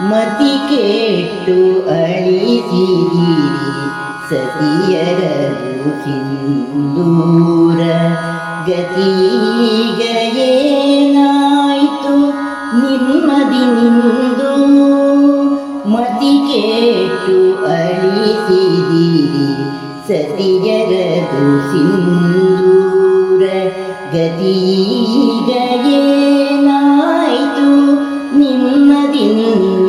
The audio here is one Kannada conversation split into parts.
ಮತಿ ಕೆಟ್ಟು ಅಳಿಸಿದಿರಿ ಸತಿಯರದು ಸಿಂದೂರ ಗತೀಗ ಏನಾಯಿತು ನಿಮ್ಮದಿಂದು ಮತಿ ಕೆಟ್ಟು ಅಳಿಸಿದಿರಿ ಸತಿಯರದು ಸಿಂದೂರ ನಿಮ್ಮದಿ ಏನಾಯಿತು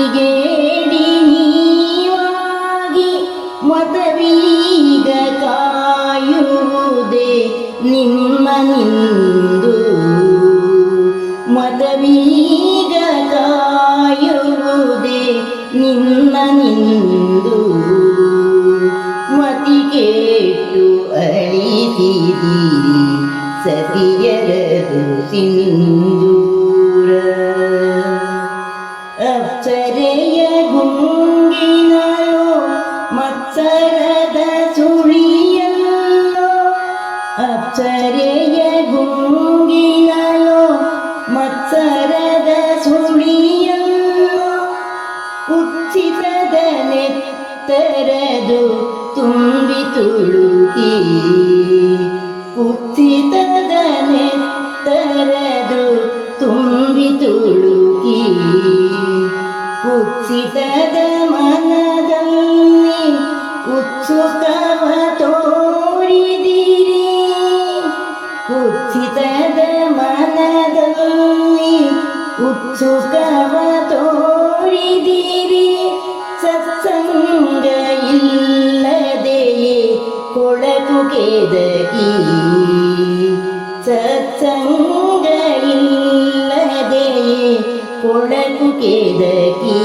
Miguel. ಮತ್ಸರದ ಸುಳಿಯಲ್ಲೋ ಅಪ್ಸರೆಯ ಗುಂಗಿಯಲೋ ಮತ್ಸರದ ಸುಳಿಯಲ್ಲೋ ಕುತ್ಸಿತದ ನೆತ್ತರದು ತುಂಬಿ ತುಳುಕಿ ತರದು ನೆತ್ತರದು ತುಂಬಿ ತುಳುಕಿ ಕುತ್ಸಿತದ ಮನದಲ್ಲಿ ಉತ್ಸುಕವ ತೋರಿದಿರಿ ಸತ್ಸಂಗ ಇಲ್ಲದೆಯೇ ಕೊಳಕು ಕೆದಕಿ ಸತ್ಸಂಗ ಇಲ್ಲದೆಯೇ ಕೊಳಕು ಕೆದಕಿ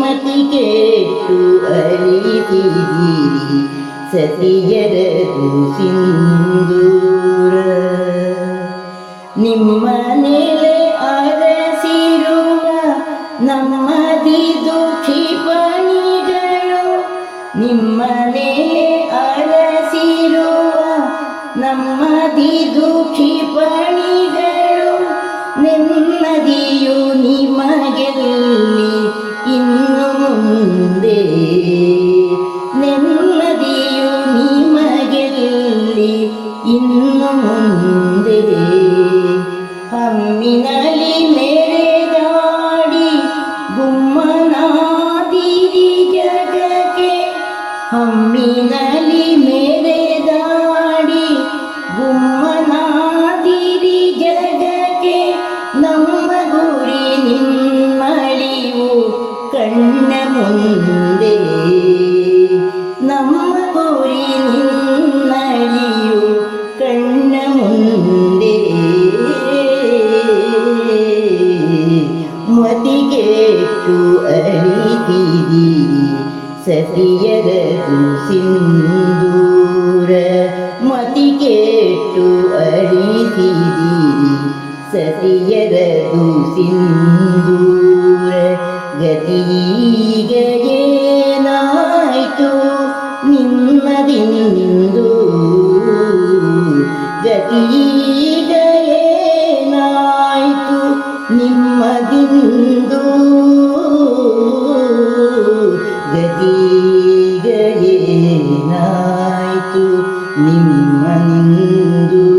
ಮತಿ ಕೆಟ್ಟು ಅಳಿಸಿದಿರಿ ಸತಿಯರದು ಸಿಂದೂರ ನಿಮ್ಮ ನೆಲೆ ಅರಸಿರುವ ನಮ್ಮದಿ ಕ್ಷಿಪಣಿಗಳು ನಿಮ್ಮ ನೆಲೆ ಅರಸಿರುವ ನಮ್ಮದಿ ಕ್ಷಿಪಣಿಗಳು ನೆಮ್ಮದಿಯು ನಿಮಗೆಲ್ಲಿ ಇನ್ನು ಮುಂದೆ? ನೆಮ್ಮದಿಯು ನಿಮಗೆಲ್ಲಿ ಇನ್ನು ಅಳಿದಿರಿ ಸತಿಯರದು ಸಿಂದೂರ ಮತಿಗೆಟ್ಟು ಅಳಿಸಿದಿರಿ ಸತಿಯರದು ಸಿಂದೂರ ಗತೀಗ ಏನಾಯಿತು ನಿಮ್ಮದಿಂದು ಗತೀಗ ಏನಾಯಿತು ನಿಮ್ಮದಿಂದು ಏನಾಯಿತು? ನಿಮ್ಮ ನಿಂದು